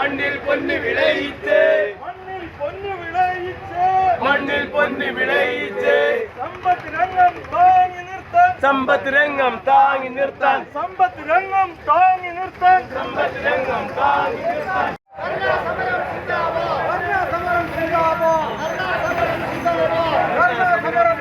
മണ്ണിൽ പൊന്ന് വിളയിച്ച് മണ്ണിൽ പൊന്നു വിളയിച്ച് മണ്ണിൽ പൊന്ന് വിളയിച്ച് സമ്പത്ത് രംഗം താങ്ങി നിർത്താൻ സമ്പത്ത് രംഗം താങ്ങി നിർത്താൻ സമ്പത്ത് രംഗം താങ്ങി നിർത്താൻ സമ്പത്ത് രംഗം താങ്ങി നിർത്താൻ ഭരണസമരം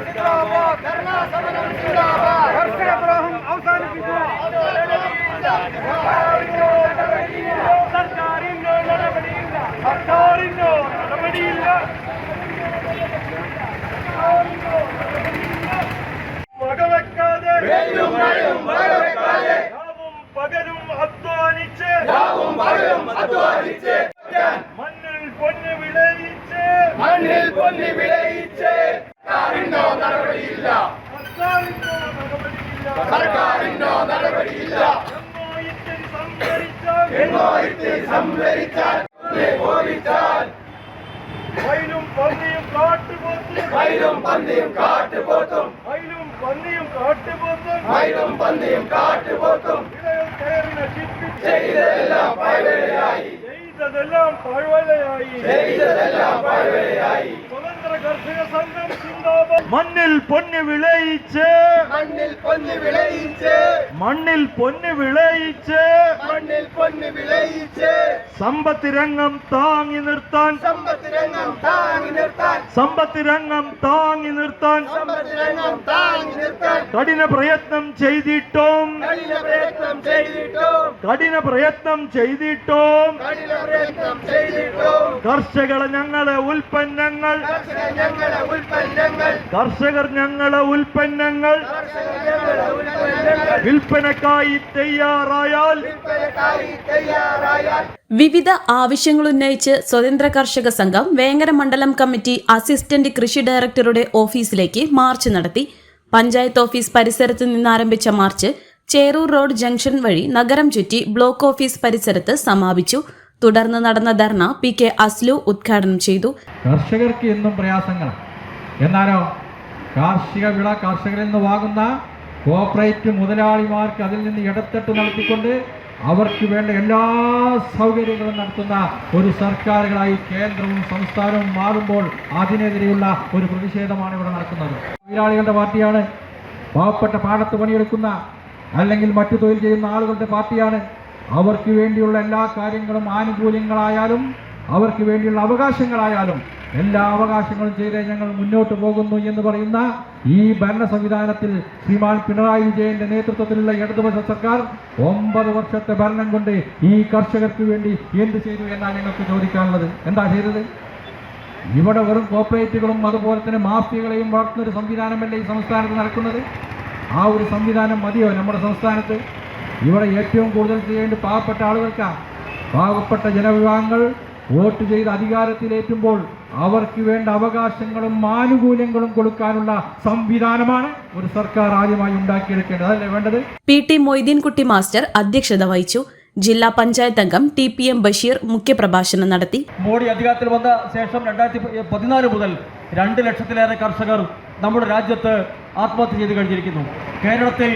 கோபிச்சார் கோபிச்சார் மயிலும் பந்தியும் காட்டு போத்தும் மயிலும் பந்தியும் காட்டு போத்தும் மயிலும் பந்தியும் காட்டு போத்தும் மயிலும் பந்தியும் காட்டு போத்தும் இளையம் தேரின சிப்பி செய்ததெல்லாம் பழவேலையாயி செய்ததெல்லாம் பழவேலையாயி മണ്ണിൽ പൊന്ന് വിളയിച്ച് മണ്ണിൽ പൊന്ന് വിളയിച്ച് മണ്ണിൽ പൊന്ന് വിളയിച്ച് മണ്ണിൽ പൊന്ന് വിളയിച്ച് സമ്പത്ത് രംഗം താങ്ങി നിർത്താൻ സമ്പത്ത് രംഗം താങ്ങി നിർത്താൻ സമ്പത്ത് രംഗം താങ്ങി നിർത്താൻ കഠിന പ്രയത്നം ചെയ്തിട്ടും കഠിന പ്രയത്നം ചെയ്തിട്ടും കർഷകർ ഞങ്ങളെ ഉൽപ്പന്നങ്ങൾ കർഷകർ ഞങ്ങളെ ഉൽപ്പന്നങ്ങൾ വിൽപ്പനക്കായി തയ്യാറായാൽ വിൽപ്പനക്കായി ആവശ്യങ്ങൾ ഉന്നയിച്ച് സ്വതന്ത്ര കർഷക സംഘം വേങ്ങര മണ്ഡലം കമ്മിറ്റി അസിസ്റ്റന്റ് കൃഷി ഡയറക്ടറുടെ ഓഫീസിലേക്ക് മാർച്ച് നടത്തി. പഞ്ചായത്ത് ഓഫീസ് പരിസരത്ത് നിന്നാരംഭിച്ച മാർച്ച് ചേരൂർ റോഡ് ജംഗ്ഷൻ വഴി നഗരം ചുറ്റി ബ്ലോക്ക് ഓഫീസ് പരിസരത്ത് സമാപിച്ചു. തുടർന്ന് നടന്ന ധർണ പി കെ അസ്ലു ഉദ്ഘാടനം ചെയ്തു. കർഷകർക്ക് എന്നും പ്രയാസങ്ങൾ എന്നാലോ കാർഷിക വിള കർഷകരിൽ നിന്ന് വാങ്ങുന്ന കോപ്പറേറ്റ് മുതലാളിമാർക്ക് അതിൽ നിന്ന് ഇടത്തട്ട് നടത്തിക്കൊണ്ട് അവർക്ക് വേണ്ട എല്ലാ സൗകര്യങ്ങളും നടത്തുന്ന ഒരു സർക്കാരുകളായി കേന്ദ്രവും സംസ്ഥാനവും മാറുമ്പോൾ അതിനെതിരെയുള്ള ഒരു പ്രതിഷേധമാണ് ഇവിടെ നടക്കുന്നത്. തൊഴിലാളികളുടെ പാർട്ടിയാണ്. പാവപ്പെട്ട പാടത്ത് പണിയെടുക്കുന്ന അല്ലെങ്കിൽ മറ്റു തൊഴിൽ ചെയ്യുന്ന ആളുകളുടെ പാർട്ടിയാണ്. അവർക്ക് വേണ്ടിയുള്ള എല്ലാ കാര്യങ്ങളും ആനുകൂല്യങ്ങളായാലും അവർക്ക് വേണ്ടിയുള്ള അവകാശങ്ങളായാലും എല്ലാ അവകാശങ്ങളും ചെയ്തേ ഞങ്ങൾ മുന്നോട്ട് പോകുന്നു എന്ന് പറയുന്ന ഈ ഭരണ സംവിധാനത്തിൽ ശ്രീമാൻ പിണറായി വിജയന്റെ നേതൃത്വത്തിലുള്ള ഇടതുപക്ഷ സർക്കാർ ഒമ്പത് വർഷത്തെ ഭരണം കൊണ്ട് ഈ കർഷകർക്ക് വേണ്ടി എന്ത് ചെയ്തു എന്നാണ് ഞങ്ങൾക്ക് ചോദിക്കാനുള്ളത്? എന്താ ചെയ്തത്? ഇവിടെ വെറും കോർപ്പറേറ്റുകളും അതുപോലെ തന്നെ മാഫിയകളെയും വളർത്തുന്ന ഒരു സംവിധാനമല്ലേ ഈ സംസ്ഥാനത്ത് നടക്കുന്നത്? ആ ഒരു സംവിധാനം മതിയോ നമ്മുടെ സംസ്ഥാനത്ത്? ഇവിടെ ഏറ്റവും കൂടുതൽ ചെയ്യേണ്ട പാവപ്പെട്ട ആളുകൾക്കാണ് പാവപ്പെട്ട ജനവിഭാഗങ്ങൾ വോട്ട് ചെയ്ത് അധികാരത്തിലേറ്റുമ്പോൾ അവർക്ക് വേണ്ട അവകാശങ്ങളും ആനുകൂല്യങ്ങളും കൊടുക്കാനുള്ള സംവിധാനമാണ് ഒരു സർക്കാർ ആദ്യമായി ഉണ്ടാക്കിയെടുക്കേണ്ടത്. അതല്ലേ വേണ്ടത്? പി ടി മൊയ്തീൻകുട്ടി മാസ്റ്റർ അധ്യക്ഷത വഹിച്ചു. ജില്ലാ പഞ്ചായത്ത് അംഗം ടി പി എം ബഷീർ മുഖ്യപ്രഭാഷണം നടത്തി. മോഡി അധികാരത്തിൽ വന്ന ശേഷം രണ്ടായിരത്തി പതിനാല് മുതൽ രണ്ട് ലക്ഷത്തിലേറെ കർഷകർ നമ്മുടെ രാജ്യത്ത് ആത്മഹത്യ ചെയ്ത് കഴിഞ്ഞിരിക്കുന്നു. കേരളത്തിൽ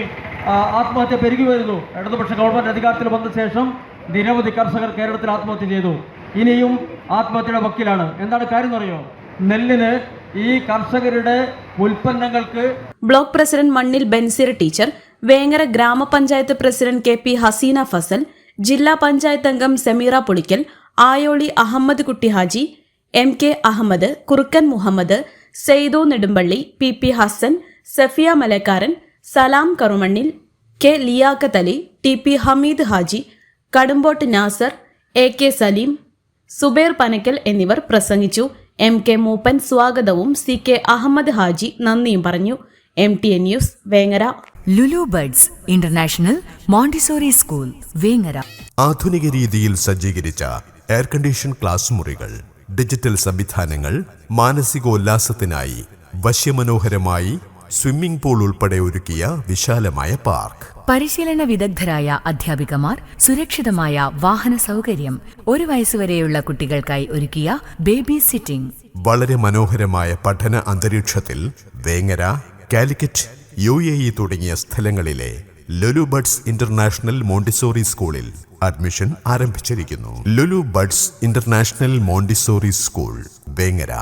ആത്മഹത്യ പെരുകി വരുന്നു. ഇടതുപക്ഷ ഗവൺമെന്റ് അധികാരത്തിൽ വന്ന ശേഷം നിരവധി കർഷകർ കേരളത്തിൽ ആത്മഹത്യ ചെയ്തു. ഇനിയും ആത്മഹത്യയുടെ വക്കിലാണ്. എന്താണ് കാര്യം എന്നറിയോ നെല്ലിന് ഈ കർഷകരുടെ ഉൽപ്പന്നങ്ങൾക്ക് ബ്ലോക്ക് പ്രസിഡന്റ് മണ്ണിൽ ബെൻസിർ ടീച്ചർ വേങ്ങര ഗ്രാമപഞ്ചായത്ത് president K P Haseena Fazal ജില്ലാ പഞ്ചായത്ത് അംഗം സെമീറ പൊളിക്കൽ ആയോളി അഹമ്മദ് കുട്ടി Haji M K Ahammed Kurukkan Muhammed Saido Nedumpalli P P Hasan Safiya Malakkaran Salam Karumannil K Liyakkathali T P Hameed Haji Kadumbott Nasar A K Saleem Subair Panakkal എന്നിവർ പ്രസംഗിച്ചു. M K മൂപ്പൻ സ്വാഗതവും C K Ahmed Haji നന്ദിയും പറഞ്ഞു. M T N news Vengara. Lulu buds international Montessori school Vengara. ആധുനിക രീതിയിൽ സജ്ജീകരിച്ച air condition class മുറികൾ digital സംവിധാനങ്ങൾ മാനസികോല്ലാസത്തിനായി വശ്യമനോഹരമായി സ്വിമ്മിംഗ് പൂൾ ഉൾപ്പെടെ ഒരുക്കിയ വിശാലമായ പാർക്ക്. പരിശീലന വിദഗ്ധരായ അധ്യാപികമാർ സുരക്ഷിതമായ വാഹന സൗകര്യം ഒരു വയസ്സുവരെയുള്ള കുട്ടികൾക്കായി ഒരുക്കിയ ബേബി സിറ്റിംഗ്. വളരെ മനോഹരമായ പഠന അന്തരീക്ഷത്തിൽ Vengara Calicut U A E തുടങ്ങിയ സ്ഥലങ്ങളിലെ ലുലു ബഡ്സ് ഇന്റർനാഷണൽ മോണ്ടിസോറി സ്കൂളിൽ അഡ്മിഷൻ ആരംഭിച്ചിരിക്കുന്നു. Lulu buds international Montessori school Vengara.